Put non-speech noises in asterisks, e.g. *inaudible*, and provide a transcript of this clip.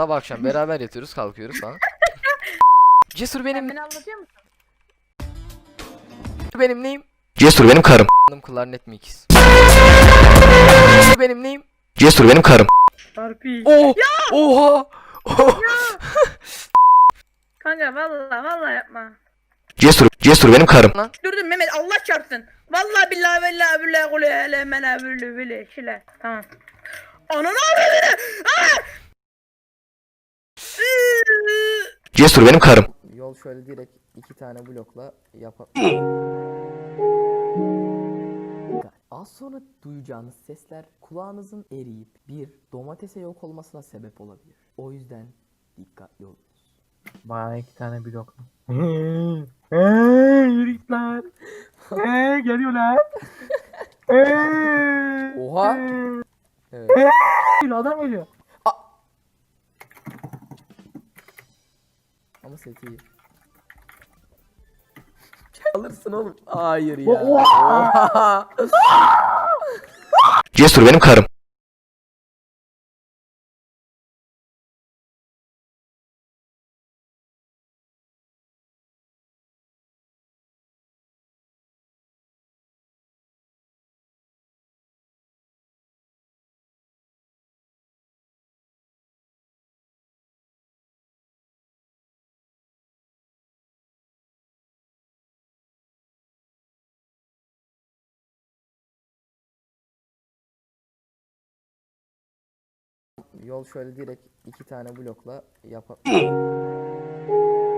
Sabah akşam beraber yatıyoruz kalkıyoruz falan. *laughs* Cesur benim Beni anlatıyor musun? benim neyim? Cesur benim karım. Klarnet mi ikiz? benim neyim? Cesur benim karım. Harpi. Oh! Oha! Oh! Kanka valla valla yapma. Cesur, Cesur benim karım. Lan. Durdum Mehmet Allah çarpsın. Vallahi billahi billahi billahi kulu hele mene bülü bülü şile. Tamam. Ananı Cesur benim karım. Yol şöyle direkt iki tane blokla yapar. Az sonra duyacağınız sesler kulağınızın eriyip bir domatese yok olmasına sebep olabilir. O yüzden dikkatli olun. Bana iki tane blok. Yürü git lan. Hey, geliyorlar. *laughs* Hey. Oha. Evet. Geliyor, adam geliyor. Ama seti iyi. *laughs* Alırsın oğlum. Hayır ya. Cesur benim karım. Yol şöyle direkt iki tane blokla yapar. *laughs*